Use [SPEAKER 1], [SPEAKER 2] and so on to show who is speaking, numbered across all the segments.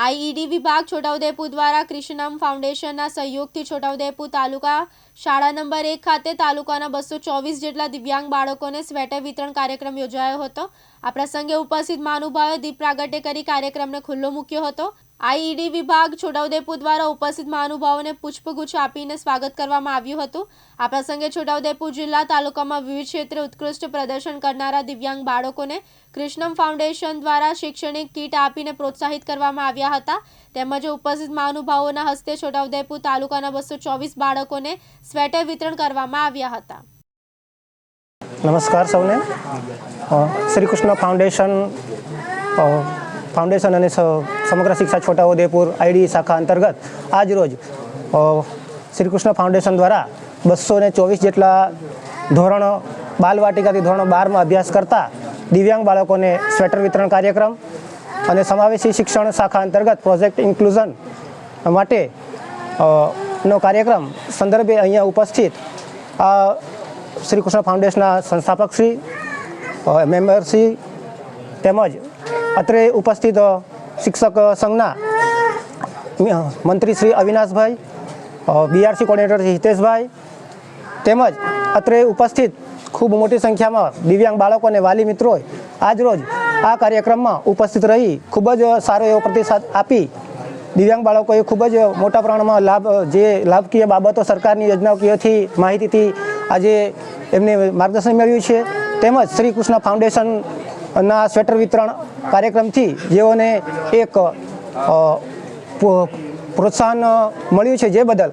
[SPEAKER 1] IED વિભાગ છોટાઉદેપુર દ્વારા કૃષ્ણમ ફાઉન્ડેશનના સહયોગથી છોટાઉદેપુર તાલુકા શાળા નંબર એક ખાતે તાલુકાના બસો ચોવીસ જેટલા દિવ્યાંગ બાળકોને સ્વેટર વિતરણ કાર્યક્રમ યોજાયો હતો. આ પ્રસંગે ઉપસ્થિત મહાનુભાવે દીપ પ્રાગટ્ય કરી કાર્યક્રમને ખુલ્લો મૂક્યો હતો. આઈઈડી વિભાગ છોટાઉદેપુર દ્વારા ઉપસ્થિત મહાનુભાવોને પુષ્પગુચ્છ આપીને સ્વાગત કરવામાં આવ્યું હતું. આ પ્રસંગે છોટાઉદેપુર જિલ્લા તાલુકામાં વિવિધ ક્ષેત્રે ઉત્કૃષ્ટ પ્રદર્શન કરનારા દિવ્યાંગ બાળકોને કૃષ્ણમ ફાઉન્ડેશન દ્વારા શૈક્ષણિક કીટ આપીને પ્રોત્સાહિત કરવામાં આવ્યા હતા. તેમજ ઉપસ્થિત મહાનુભાવોના હસ્તે છોટાઉદેપુર તાલુકાના બસો ચોવીસ બાળકોને સ્વેટર વિતરણ કરવામાં આવ્યા હતા.
[SPEAKER 2] નમસ્કાર સૌને. શ્રી કૃષ્ણ ફાઉન્ડેશન ફાઉન્ડેશન અને સમગ્ર શિક્ષા છોટાઉદેપુર આઈડી શાખા અંતર્ગત આજ રોજ શ્રી ફાઉન્ડેશન દ્વારા બસો ને ચોવીસ જેટલા ધોરણો, બાલવાટિકાથી ધોરણો બારમાં અભ્યાસ કરતા દિવ્યાંગ બાળકોને સ્વેટર વિતરણ કાર્યક્રમ અને સમાવેશી શિક્ષણ શાખા અંતર્ગત પ્રોજેક્ટ ઇન્ક્લુઝન માટે નો કાર્યક્રમ સંદર્ભે અહીંયા ઉપસ્થિત આ શ્રી કૃષ્ણ ફાઉન્ડેશનના સંસ્થાપક શ્રી મેમ્બર શ્રી તેમજ અત્રે ઉપસ્થિત શિક્ષક સંઘના મંત્રી શ્રી અવિનાશભાઈ બીઆરસી કોર્ડિનેટર શ્રી હિતેશભાઈ તેમજ અત્રે ઉપસ્થિત ખૂબ મોટી સંખ્યામાં દિવ્યાંગ બાળકો અને વાલી મિત્રોએ આજરોજ આ કાર્યક્રમમાં ઉપસ્થિત રહી ખૂબ જ સારો એવો પ્રતિસાદ આપી દિવ્યાંગ બાળકોએ ખૂબ જ મોટા પ્રમાણમાં લાભ જે લાભકીય બાબતો સરકારની યોજનાઓથી માહિતીથી આજે એમને માર્ગદર્શન મળ્યું છે. તેમજ શ્રી કૃષ્ણ ફાઉન્ડેશનના સ્વેટર વિતરણ કાર્યક્રમથી જેઓને એક પ્રોત્સાહન મળ્યું છે જે બદલ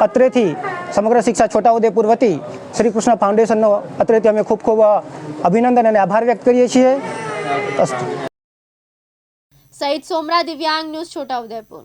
[SPEAKER 2] અત્રેથી સમગ્ર શિક્ષા છોટાઉદેપુર વતી શ્રી કૃષ્ણ ફાઉન્ડેશનનો અત્રેથી અમે ખૂબ ખૂબ અભિનંદન અને આભાર વ્યક્ત કરીએ છીએ.
[SPEAKER 1] સહિત સોમરા દિવ્યાંગ ન્યૂઝ છોટાઉદેપુર.